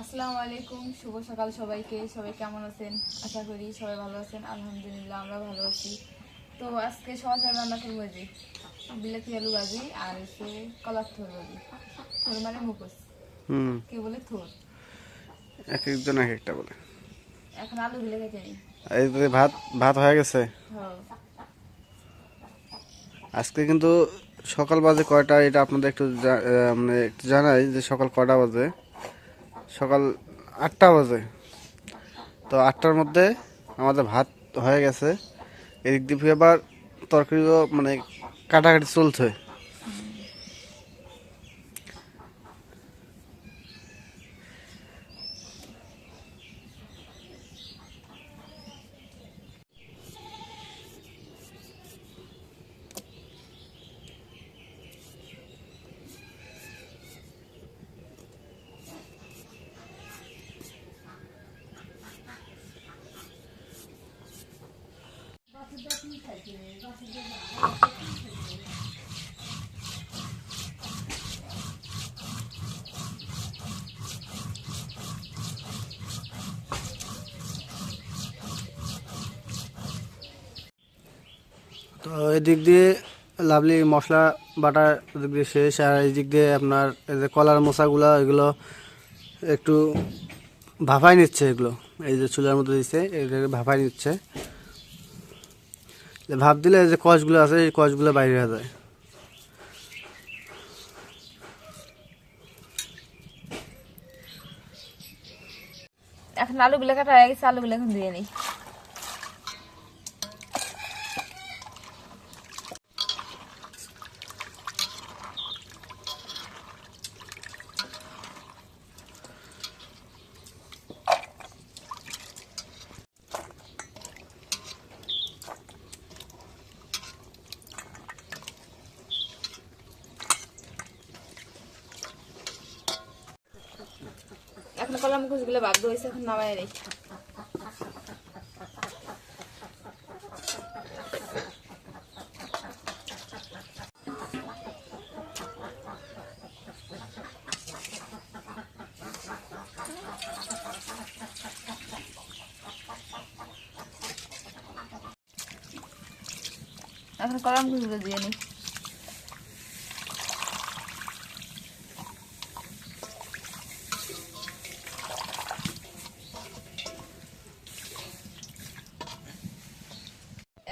আসসালামু আলাইকুম শুভ সকাল সবাইকে। সবাই কেমন আছেন? আশা করি সবাই ভালো আছেন। আলহামদুলিল্লাহ আমরা ভালো আছি। তো আজকে সাথে রান্না করব যে বিলাতি আলু ভাজি আর হচ্ছে কলার থোর ভাজি। থোর মানে মুখোশ। হুম। কে বলে? থোর। এক একজন এক একটা বলে। এখন আলু নিই এই ভাত ভাত হয়ে গেছে? হ্যাঁ। আজকে কিন্তু সকাল বাজে কয়টা এটা আপনাদের একটু মানে একটু জানাই যে সকাল কয়টা বাজে। সকাল আটটা বাজে। তো আটটার মধ্যে আমাদের ভাত হয়ে গেছে। এদিক দিয়ে আবার তরকারিও মানে কাটাকাটি চলছে। তো এদিক দিয়ে লাভলি মশলা, বাটার দিক দিয়ে শেষ, আর এই দিক দিয়ে আপনার এই যে কলার মশাগুলো এগুলো একটু ভাফাই নিচ্ছে এগুলো। এই যে চুলার মধ্যে দিচ্ছে এগুলো ভাফাই নিচ্ছে। ভাপ দিলে যে কষগুলো আছে, এই কষগুলো বাইরে হয়ে যায়। এখন আলুগুলো কাটা হয়ে গেছে, আলুগুলো এখন দিয়ে নিই। কলা মুখোশগুলো বাধ্য হয়েছে এখন নামাই নেই। এখন কলা মুখোশগুলো দিয়ে নিই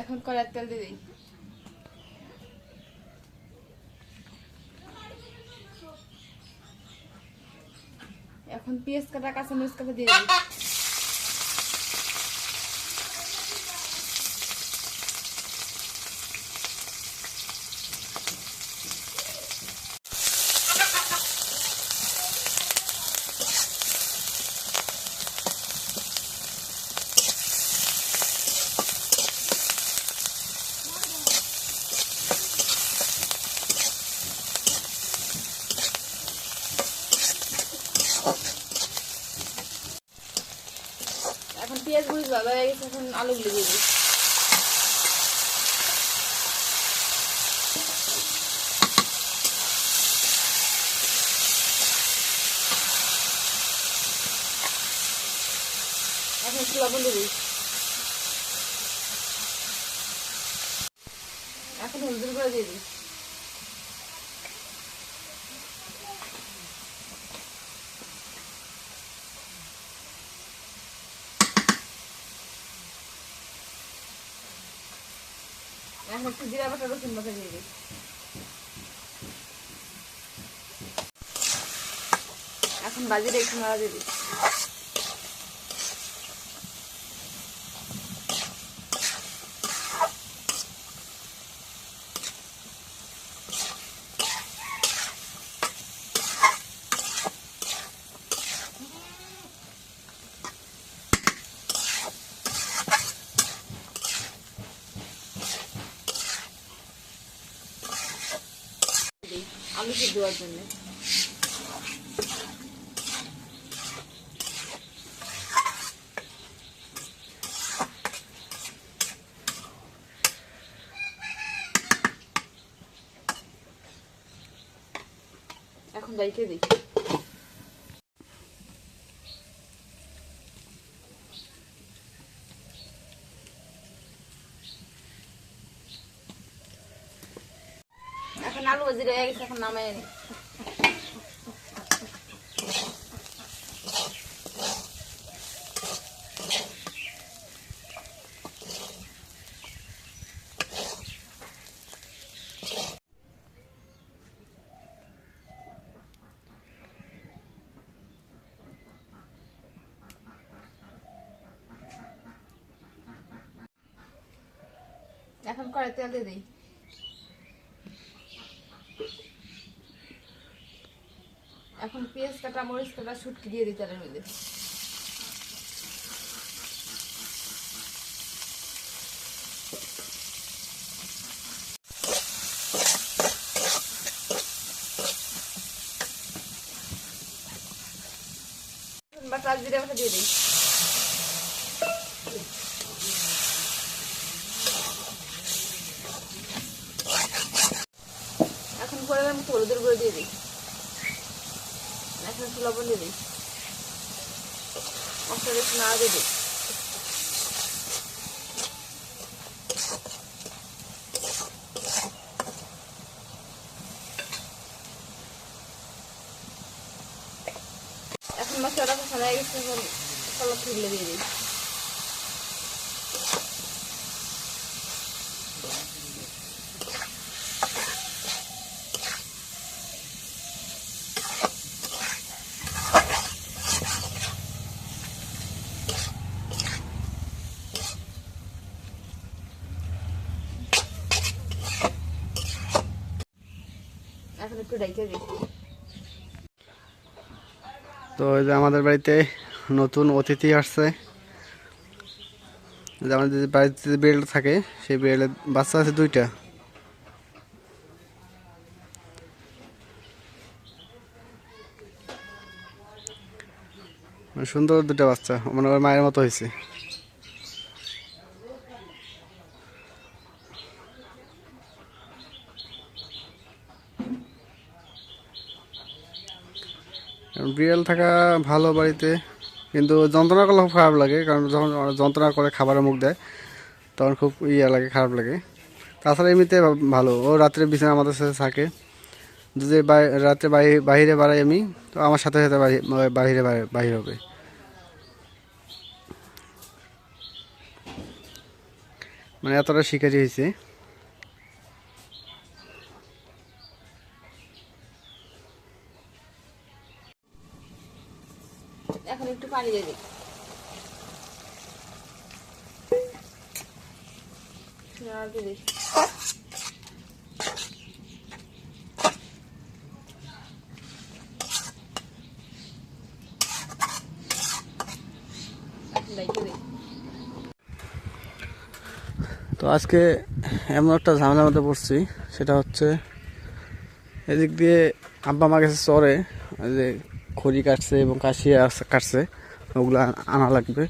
এখন কড়ার তেল দিয়ে দিই। এখন পেঁয়াজ কাটা কাঁচা মরিচ কাটা দিয়ে দিই এখন পেঁয়াজ মরিচ ভালো হয়ে গেছে এখন আলুগুলো দিয়ে দিই এখন একটু লবণ দিই এখন হলুদের গুঁড়ো দিয়ে দিই। একটু জিরা বাটা রসুন বাটা দিয়ে দিই। এখন বাজিটা একটু নাড়া দিয়ে আলু দেওয়ার জন্য এখন ডাইকে দিই আলু ভাজি রয়ে গেছে এখন নামাই নি। এখন কড়াই তেল দিয়ে দিই। এখন পেঁয়াজ কাটা মরিচ কাটা শুটকি দিয়ে দিই তেলের মধ্যে। বাটা জিরে দিয়ে দিই এখন পরে আমি হলুদের গুঁড়ো দিয়ে দিই এখন একটু লবণ দিয়ে দিই। মশলা একটু না দিয়ে এখন মশলাটা কষানো হয়ে গেছে, এখন কলা তুলে দিয়ে দিই। এখন একটু ডাইকে দিই। তো এই যে আমাদের বাড়িতে নতুন অতিথি আসছে। যে আমাদের বাড়িতে যে বিড়াল থাকে, সেই বিড়ালের বাচ্চা আছে দুইটা। মানে সুন্দর দুটো বাচ্চা মানে ওর মায়ের মতো হয়েছে। বিড়াল থাকা ভালো বাড়িতে, কিন্তু যন্ত্রণা করলে খুব খারাপ লাগে, কারণ যখন যন্ত্রণা করে খাবারের মুখ দেয়, তখন খুব ইয়ে লাগে, খারাপ লাগে। তাছাড়া এমনিতে ভালো। ও রাত্রে বিছানা আমাদের সাথে থাকে। যদি রাত্রে বাহি- বাহিরে বাড়াই আমি, তো আমার সাথে সাথে বাহি- বাহিরে বাহি- বাহির হবে। মানে এতটা শিকারি হয়েছে। এখন একটু পানি দিয়ে দিই। তো আজকে এমন একটা ঝামেলার মধ্যে পড়ছি, সেটা হচ্ছে এদিক দিয়ে আব্বা মা গেছে চরে যে খড়ি কাটছে এবং আস- কাটছে, ওগুলো আনা লাগবে।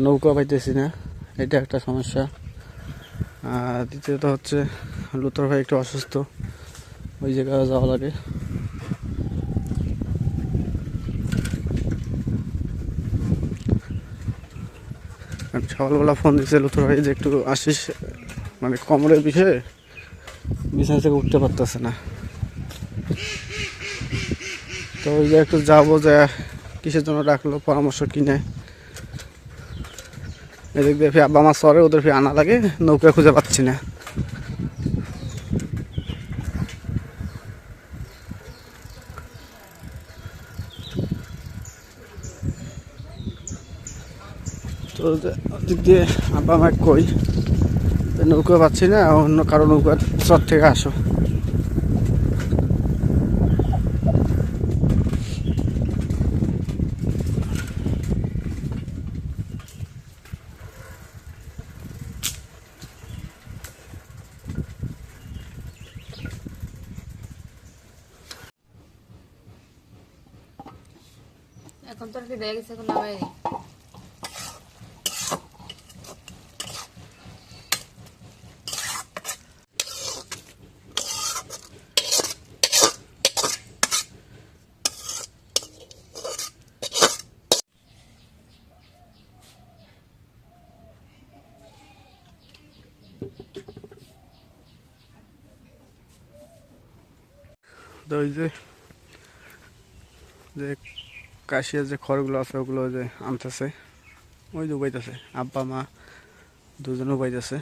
নৌকা পাইতেছি না, এটা একটা সমস্যা। দ্বিতীয়ত হচ্ছে লুতর ভাই একটু অসুস্থ, ওই জায়গায় যাওয়া লাগে। সকালবেলা ফোন দিচ্ছে লুথর ভাই যে একটু আসিস মানে কোমরের বিষয়ে। বিছানা থেকে উঠতে পারতেছে না। তো ওই যে একটু যাব যে কিসের জন্য ডাকলো, পরামর্শ কিনে। এদিক দিয়ে ফির আমার সরে, ওদের ফির আনা লাগে, নৌকা খুঁজে পাচ্ছি না। তো ওদিক দিয়ে আব্বা আমাকে কই নৌকা পাচ্ছি না, অন্য কারও নৌকা চর থেকে আসো। এখন তো হয়ে গেছে এখন নামাই দিই। তো ওই যে। কাশিয়ার যে খড়গুলো আছে, ওগুলো যে আনতেছে, ওই যে উবাইতেছে। আব্বা, মা দুজন উবাইতেছে।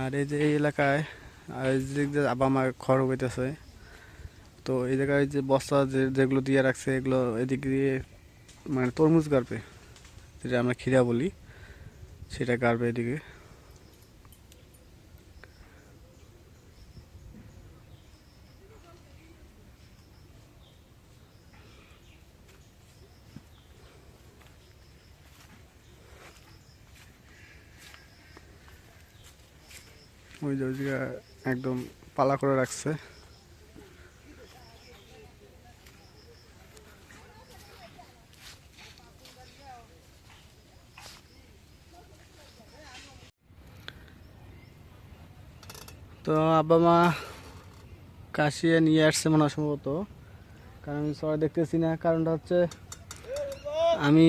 আর এই যে এই এলাকায় যে আব্বা, মা খড় উবাইতেছে, তো এই জায়গায় যে বস্তা যে যেগুলো দিয়ে রাখছে, এগুলো এদিক দিয়ে মানে তরমুজ গাড়বে, যেটা আমরা খিরা বলি, সেটা গাড়বে এদিকে। ওই যে ওই একদম পালা করে রাখছে। তো আব্বা মা কাশিয়ে নিয়ে আসছে মনে সম্ভবত। কারণ আমি সবাই দেখতেছি না, কারণটা হচ্ছে আমি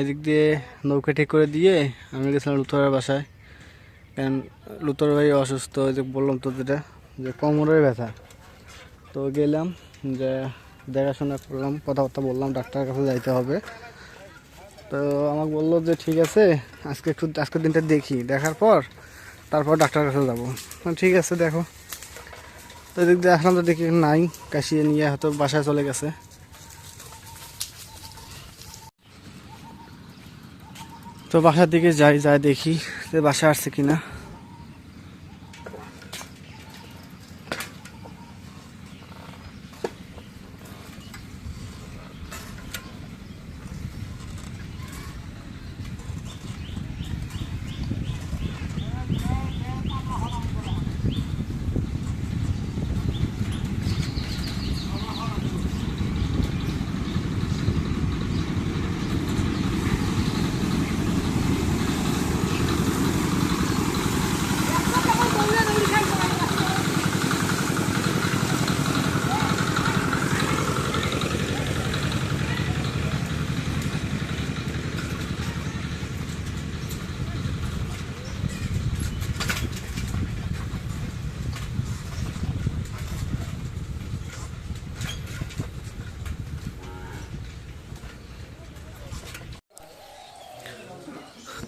এদিক দিয়ে নৌকা ঠিক করে দিয়ে আমি গেছিলাম লুথরের বাসায়। কারণ লুতর ভাই অসুস্থ যে বললাম তো যেটা যে কোমরের ব্যথা। তো গেলাম, যে দেখাশোনা করলাম, কথাবার্তা বললাম, ডাক্তারের কাছে যাইতে হবে। তো আমাকে বলল যে, ঠিক আছে, আজকে একটু, আজকের দিনটা দেখি। দেখার পর তারপর ডাক্তারের কাছে যাব। ঠিক আছে, দেখো। তো এদিক দিয়ে আসলাম, তো দেখি নাই, কাশিয়ে নিয়ে হয়তো বাসায় চলে গেছে। তো বাসার দিকে যাই যাই দেখি যে বাসা আসছে কিনা।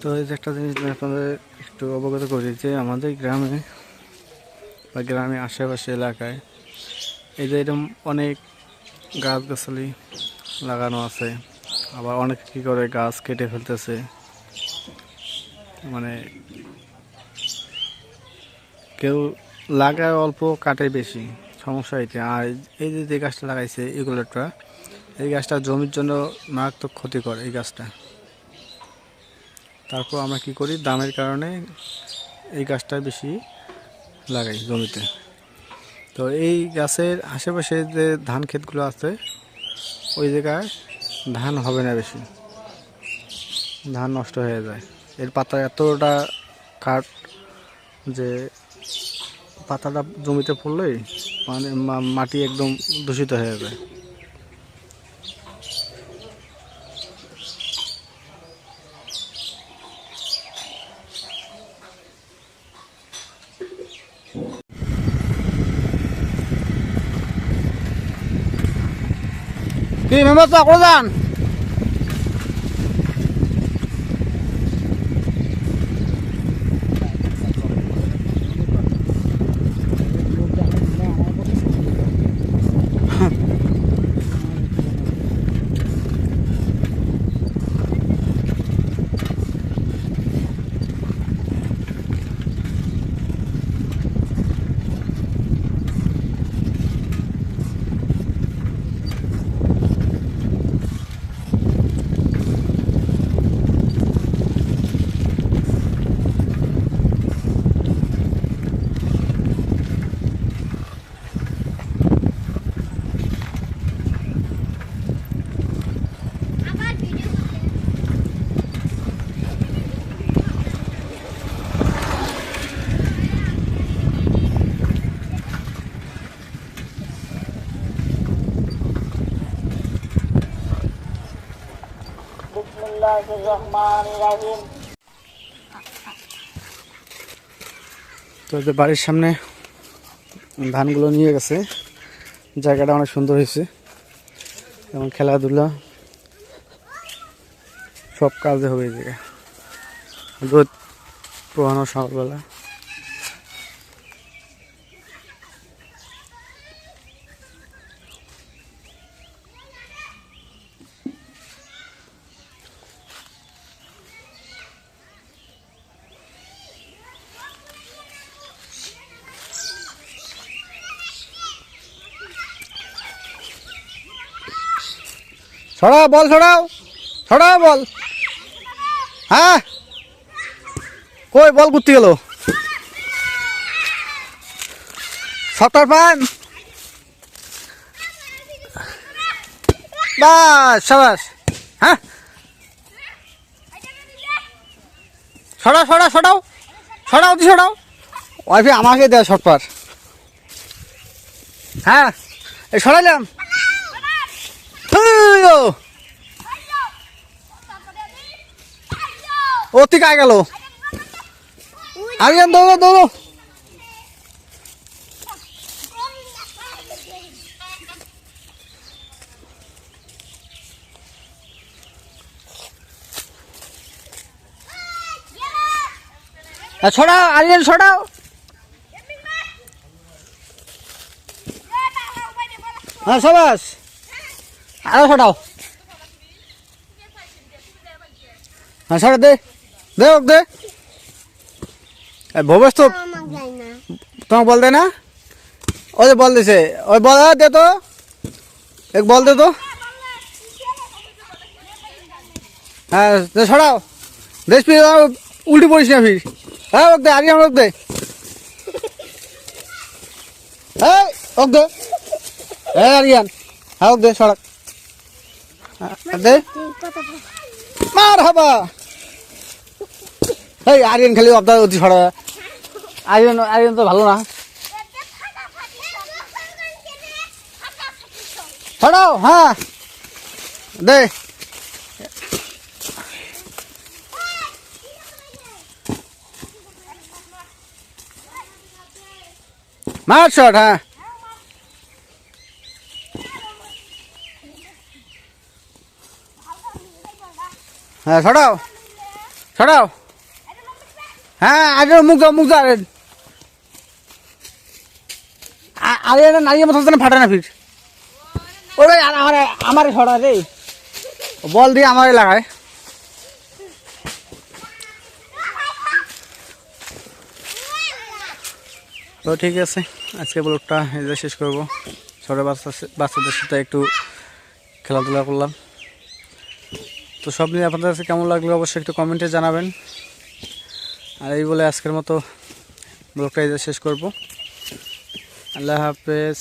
তো এই যে একটা জিনিস আপনাদের একটু অবগত করি যে আমাদের গ্রামে বা গ্রামে আশেপাশে এলাকায় এই যে এরকম অনেক গাছগাছালি লাগানো আছে। আবার অনেক কী করে গাছ কেটে ফেলতেছে। মানে কেউ লাগায় অল্প, কাটে বেশি, সমস্যা এটি আর এই যে যে গাছটা লাগাইছে, এগুলোটা, এই গাছটা জমির জন্য মারাত্মক ক্ষতিকর এই গাছটা। তারপর আমরা কি করি? দামের কারণে এই গাছটা বেশি লাগাই জমিতে। তো এই গাছের আশেপাশে যে ধান ক্ষেতগুলো আছে, ওই জায়গায় ধান হবে না বেশি। ধান নষ্ট হয়ে যায়। এর পাতা এতটা কাঠ যে পাতাটা জমিতে পড়লেই মানে মাটি একদম দূষিত হয়ে যায়। কি মেম্বার তো বাড়ির সামনে ধানগুলো নিয়ে গেছে, জায়গাটা অনেক সুন্দর হয়েছে এবং খেলাধুলা সব কাজে হবে এই জায়গায়। রোদ পোহানো সকালবেলা। ছড়াও বল ছড়াও ছড়াও বল। হ্যাঁ? কই, বল ঘুরতে গেল। সত্তর পান। বাস, সাবাস। হ্যাঁ? ছড়াও ছড়াও ছড়াও ছড়াও দি ছড়াও ওয়াইফে আমাকে দেয় শর্ট হ্যাঁ? এই ছড়াইলাম তুই কায় গেল। আরিয়ান দৌড়ো দৌড়ো। ছড়াও আরিয়ান ছড়াও হ্যাঁ সবাস। আরও ছড়াও হ্যাঁ ছড়া দে। দে ওক দে। ভবেশ তো তোমাকে বল দে না। ওই যে বল দিছে। ওই বল দে তো। এক বল দে তো। হ্যাঁ ছড়াও দেশ ফির উল্টি পড়িস না ফির। হ্যাঁ ওক দে আরিয়ান ওক দে। হ্যাঁ ওক দে। হ্যাঁ আরিয়ান। হ্যাঁ ওক দে হ্যাঁ, দে মার হাবা এই আরিয়ান খালি অবদার অতি ছড়া আরিয়ান আরিয়ান তো ভালো না। ছড়াও হ্যাঁ। দে। মার শট হ্যাঁ। হ্যাঁ ছড়াও ছড়াও হ্যাঁ আগে মুখ দাও মুখ দাও আরে এটা নারিয়ে মতো ফাটে না ফির ওরে, আর আমার আমার ছড়া রে। বল দিয়ে আমারে লাগায়। তো ঠিক আছে, আজকে ব্লগটা এই শেষ করব। ছোটো বাচ্চা বাচ্চাদের সাথে একটু খেলাধুলা করলাম। তো সব নিয়ে আপনাদের কাছে কেমন লাগল অবশ্যই একটু কমেন্টে জানাবেন। আর এই বলে আজকের মতো ব্লগটা শেষ করব। আল্লাহ হাফেজ।